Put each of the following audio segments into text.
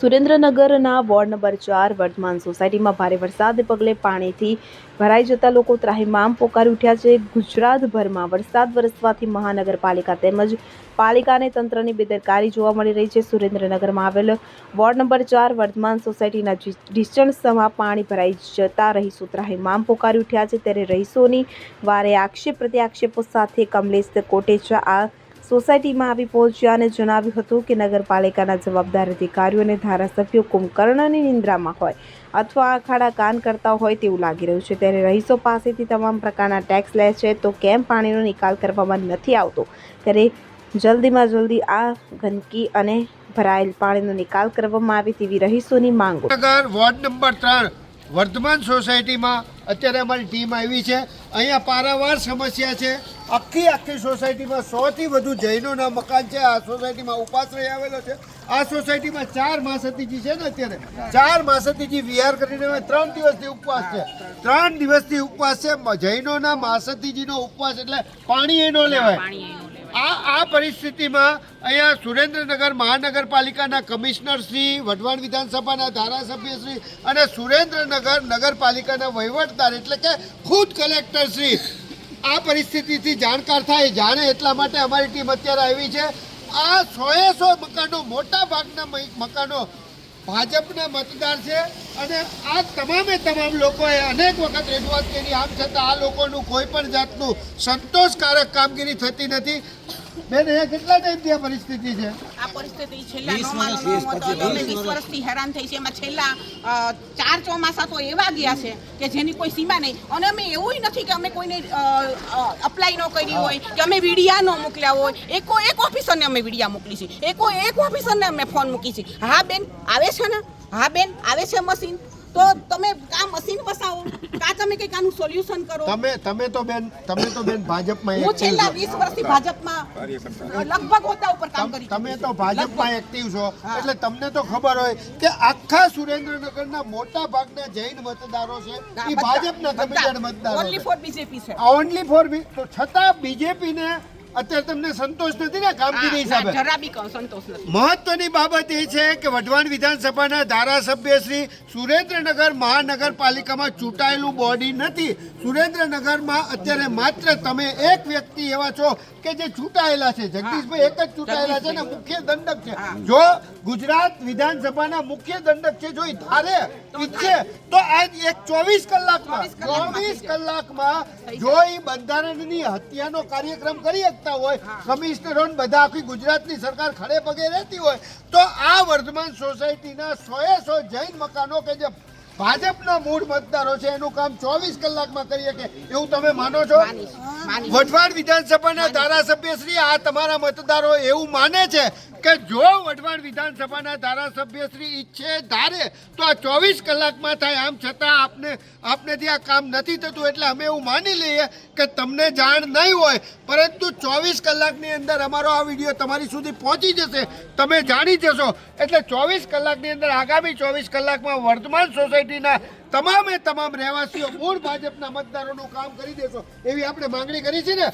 સુરેન્દ્રનગરના ward number ચાર વર્તમાન સોસાયટીમાં ભારે વરસાદને પગલે પાણીથી ભરાઈ જતા લોકો ત્રાહિમામ પોકારી ઉઠ્યા છે. ગુજરાતભરમાં વરસાદ વરસવાથી મહાનગરપાલિકા તેમજ પાલિકાને તંત્રની બેદરકારી જોવા મળી રહી છે. સુરેન્દ્રનગરમાં આવેલ વોર્ડ નંબર ચાર વર્તમાન સોસાયટીના ડિસ્ટન્સમાં પાણી ભરાઈ જતા રહીશો ત્રાહિમામ પોકારી ઉઠ્યા છે. ત્યારે રહીશોની વારે આક્ષેપ પ્રત્યાક્ષેપો સાથે કમલેશ કોટેચા આ સોસાયટીમાં આવી પહોંચ્યા અને જણાવ્યું હતું કે નગરપાલિકાના જવાબદાર અધિકારીઓ અને ધારાસભ્યો કુંભકર્ણની નિંદ્રામાં હોય અથવા આખાડા કાન કરતા હોય તેવું લાગી રહ્યું છે. ત્યારે રહીશો પાસેથી તમામ પ્રકારના ટેક્સ લે છે તો કેમ પાણીનો નિકાલ કરવામાં નથી આવતો? ત્યારે જલ્દીમાં જલ્દી આ ગંદકી અને ભરાયેલ પાણીનો નિકાલ કરવામાં આવે તેવી રહીશોની માંગ વોર્ડ નંબર ત્રણ, વર્ધમાન સોસાયટીમાં અત્યારે અમારી ટીમ આવી છે. અહીંયા પારાવાર સમસ્યા છે. આખી આખી સોસાયટીમાં સોથી વધુ જૈનોના મકાન છે. આ સોસાયટીમાં ઉપાશ્રય આવેલો છે. આ સોસાયટીમાં ચાર માસતીજી છે ને અત્યારે. ચાર માસતીજી વિહાર કરીને ત્રણ દિવસથી ઉપવાસ છે. ત્રણ દિવસથી ઉપવાસ છે. જૈનોના માસતીજીનો ઉપવાસ એટલે પાણી એનો લેવાય. આ આ પરિસ્થિતિમાં અહીંયા સુરેન્દ્રનગર મહાનગરપાલિકાના કમિશનર શ્રી વઢવાણ વિધાનસભાના ધારાસભ્ય શ્રી અને સુરેન્દ્રનગર નગરપાલિકાના વહીવટદાર એટલે કે ખુદ કલેક્ટર શ્રી આ પરિસ્થિતિથી જાણકાર થાય, જાણે એટલા માટે અમારી ટીમ અત્યારે આવી છે. આ સોએ સો મકાનો, મોટા ભાગના મકાનો ભાજપના મતદાર છે અને આ તમામે તમામ લોકોએ અનેક વખત રજૂઆત કરી, આમ છતાં આ લોકોનું કોઈ પણ જાતનું સંતોષકારક કામગીરી થતી નથી. બેન અહીંયા કેટલા ટાઈમથી આ પરિસ્થિતિ છે? આ પરિસ્થિતિ છેલ્લા નવમાનો નવમો તો અમે વીસ વર્ષથી હેરાન થઈ છે એમાં છેલ્લા ચાર ચોમાસા તો એવા ગયા છે કે જેની કોઈ સીમા નહીં. અને અમે એવું નથી કે અમે કોઈને અપ્લાય ન કરી હોય કે અમે વિડિયા ન મોકલ્યા હોય. એકો એક ઓફિસરને અમે વિડિયા મોકલી છે એકો એક ઓફિસરને અમે ફોન મૂકી છે હા બેન આવે છે ને? હા બેન આવે છે મશીન તો તમે આ મશીન બસાવો. કા તમે કંઈક આનું સોલ્યુશન કરો. તમે તમે તો બેન તમે તો બેન ભાજપમાં હું છેલ્લા છો. વીસ વર્ષથી ભાજપમાં લગભગ હોતા ઉપર કામ કરી તમે તો ભાજપમાં એક્ટિવ છો. એટલે તમને તો ખબર હોય કે આખા સુરેન્દ્રનગરના મોટા ભાગના જૈન મતદારો છે. એ ભાજપના તમે મતદારો ઓન્લી ફોર બીજેપી છે. ઓન્લી ફોર તો છતાં બીજેપીને અત્યારે તમને સંતોષ નથી ને કામગીરી હિસાબે? મહત્વની બાબત એ છે કે વઢવાણ વિધાનસભાના ધારાસભ્ય શ્રી સુરેન્દ્રનગર મહાનગરપાલિકામાં ચૂંટાયેલું બોડી નથી. સુરેન્દ્રનગરમાં અત્યારે માત્ર તમે એક વ્યક્તિ એવા છો કે જે ચૂંટાયેલા છે. જગદીશભાઈ એક જ ચૂંટાયેલા છે ને મુખ્ય દંડક છે. જો ગુજરાત વિધાનસભાના મુખ્ય દંડક છે જો એ ધારે ઈચ્છે તો આજ એક ચોવીસ કલાકમાં ચોવીસ કલાકમાં જો એ બંધારણની હત્યાનો કાર્યક્રમ કરી શકતા હોય કમિશનરો બધા આખી ગુજરાતની સરકાર ખડે પગે રહેતી હોય તો આ વર્ધમાન સોસાયટીના સોએ સો જૈન મકાનો કે જે ભાજપના મૂળ મતદારો છે એનું કામ ચોવીસ કલાકમાં કરી શકે. એવું તમે માનો છો? વઢવાડ વિધાનસભાના ધારાસભ્ય શ્રી આ તમારા મતદારો એવું માને છે કે જો વઢવાણ વિધાનસભાના ધારાસભ્ય શ્રી ઈચ્છે ધારે, તો આ ચોવીસ કલાકમાં થાય. આમ છતાં આપને આપનેથી આ કામ નથી થતું, એટલે અમે એવું માની લઈએ કે તમને જાણ નહીં હોય. પરંતુ ચોવીસ કલાકની અંદર અમારો આ વીડિયો તમારી સુધી પહોંચી જશે. તમે જાણી જશો. એટલે ચોવીસ કલાકની અંદર આગામી ચોવીસ કલાકમાં વર્તમાન સોસાયટીના તમામે તમામ રહેવાસીઓ મૂળ ભાજપના મતદારોનું કામ કરી દેશો એવી આપણે માંગણી કરી છે ને?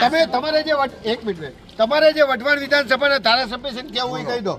તમે તમારે જે એક મિનિટ બેન. તમારે જે વઢવાણ વિધાનસભાના ધારાસભ્ય છે ને હોય હું કહી દો.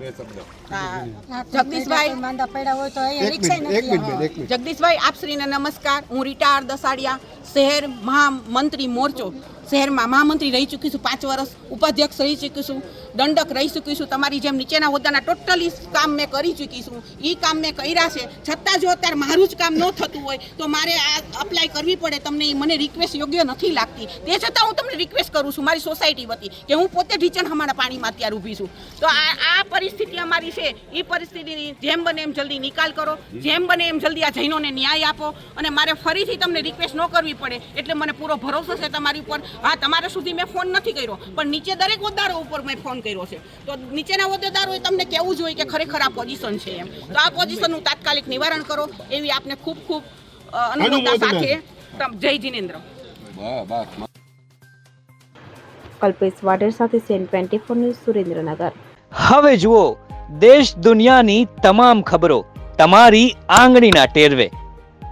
હા. જગદીશભાઈ. માંદા પડ્યા હોય તો એક મિનિટ એક નથી મિનિટ બેન, એક મિનિટ. જગદીશભાઈ નમસ્કાર. હું રિટાયર દસાડિયા. શહેર મહામંત્રી મોરચો. શહેરમાં મહામંત્રી રહી ચૂકી છું પાંચ વર્ષ ઉપાધ્યક્ષ રહી ચૂકી છું દંડક રહી ચૂકી છું તમારી જેમ નીચેના હોદ્દાના ટોટલી કામ મેં કરી ચૂકી છું એ કામ મેં કર્યા છે. છતાં જો અત્યારે મારું જ કામ ન થતું હોય, તો મારે આ અપ્લાય કરવી પડે. તમને મને રિક્વેસ્ટ યોગ્ય નથી લાગતી. તે છતાં હું તમને રિક્વેસ્ટ કરું છું, મારી સોસાયટી વતી, કે હું પોતે ઢીચણ હમારા પાણીમાં અત્યારે ઊભી છું. તો આ આ પરિસ્થિતિ અમારી છે. એ પરિસ્થિતિની જેમ બને એમ જલ્દી નિકાલ કરો. જેમ બને એમ જલ્દી આ જૈનોને ન્યાય આપો. અને મારે ફરીથી તમને રિક્વેસ્ટ ન કરવી પડે. એટલે મને પૂરો ભરોસો છે તમારી ઉપર. હા તમારા સુધી મેં ફોન નથી કર્યો પણ નીચે દરેક હોદ્દારો ઉપર મેં ફોન કર્યો છે. તો નીચેના હોદ્દેદારોએ તમને કહેવું જોઈએ કે ખરેખર આ પોઝિશન છે એમ. તો આ પોઝિશનનું તાત્કાલિક નિવારણ કરો. એવી આપને ખૂબ ખૂબ અ, અનુમોદના અનુમોદના. સાથે જય જિનેન્દ્ર. કલ્પેશ વાડેર સાથે CN twenty four news Surendranagar. હવે જુઓ દેશ દુનિયાની તમામ ખબરો તમારી આંગળીના ટેરવે.